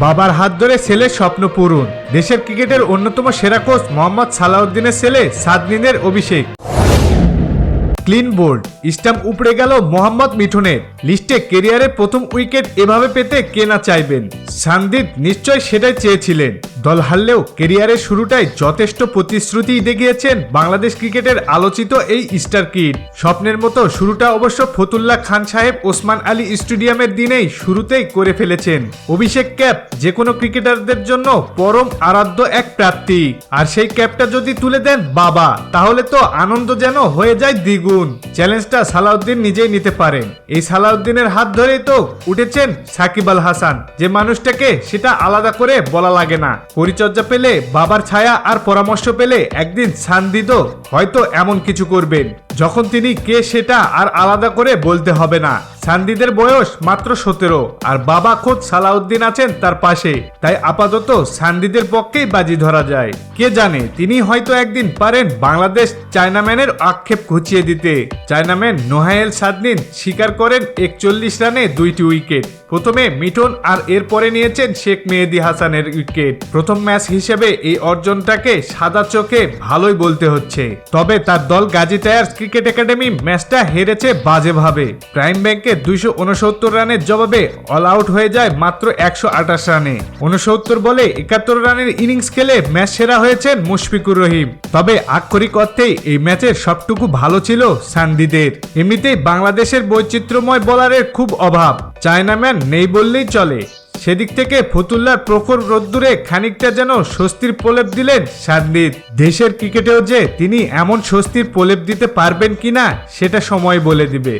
বাবার হাত ধরে ছেলের স্বপ্ন পূরণ। দেশের ক্রিকেটের অন্যতম সেরা কোচ মোহাম্মদ সালাউদ্দিনের ছেলে সাদনিনের অভিষেক। ক্লিন বোল্ড স্টাম্প উপড়ে গেল মোহাম্মদ মিঠুনের। লিস্টে কেরিয়ারের প্রথম উইকেট এভাবে পেতে কে না চাইবেন? সন্দীপ নিশ্চয় সেটাই চেয়েছিলেন। দল হারলেও কেরিয়ারের শুরুটাই যথেষ্ট প্রতিশ্রুতি দেখিয়েছেন বাংলাদেশ ক্রিকেটের আলোচিত এই স্টার কিড। স্বপ্নের মতো শুরুটা অবশ্য ফতুল্লা খান সাহেব ওসমান আলী স্টেডিয়ামের দিনেই শুরুতেই করে ফেলেছেন। অভিষেক ক্যাপ যে কোনো ক্রিকেটারদের জন্য পরম আরাধ্য এক প্রাপ্তি। আর সেই ক্যাপটা যদি তুলে দেন বাবা, তাহলে তো আনন্দ যেন হয়ে যায় দ্বিগুণ। চ্যালেঞ্জটা সালাউদ্দিন নিজেই নিতে পারেন। এই সালাউদ্দিনের হাত ধরেই তো উঠেছেন সাকিব আল হাসান। যে মানুষটাকে সেটা আলাদা করে বলা লাগে না। পরিচর্যা পেলে বাবার ছায়া আর পরামর্শ পেলে একদিন সান্দিদ হয়তো এমন কিছু করবেন। যখন তিনি কে সেটা আর আলাদা করে বলতে হবে না। সান্দিদের বয়স মাত্র সতেরো, আর বাবা খোদ সালাউদ্দিন আছেন তার পাশে। তাই আপাতত সান্দিদের পক্ষেই বাজি ধরা যায়। কে জানে, তিনি হয়তো একদিন পারেন বাংলাদেশ চায়নাম্যানের আক্ষেপ ঘুচিয়ে দিতে। চায়নাম্যান নোহায়েল সাদনিন স্বীকার করেন একচল্লিশ রানে দুইটি উইকেট। প্রথমে মিঠুন আর এরপরে নিয়েছেন শেখ মেহেদি হাসানের উইকেট। প্রথম ম্যাচ হিসেবে এই অর্জনটাকে সাদা চোখে ভালোই বলতে হচ্ছে। তবে তার দল গাজী টায়ার্স ক্রিকেট একাডেমি ম্যাচটা হেরেছে বাজেভাবে। প্রাইম ব্যাংকে দুইশো উনসত্তর রানের জবাবে অল আউট হয়ে যায় মাত্র একশো আঠাশ রানে। উনসত্তর বলে একাত্তর রানের ইনিংস খেলে ম্যাচ সেরা হয়েছেন মুশফিকুর রহিম। তবে আক্ষরিক অর্থেই এই ম্যাচের সবটুকু ভালো ছিল সান্দিদের। এমনিতেই বাংলাদেশের বৈচিত্র্যময় বোলারের খুব অভাব। চায়নাম্যান নেই বললেই চলে। সেদিক থেকে ফতুল্লার প্রখর রোদ্দুরে খানিকটা যেন স্বস্তির প্রলেপ দিলেন সান্দিদ দেশের ক্রিকেটেও যে তিনি এমন স্বস্তির প্রলেপ দিতে পারবেন কিনা, সেটা সময় বলে দিবে।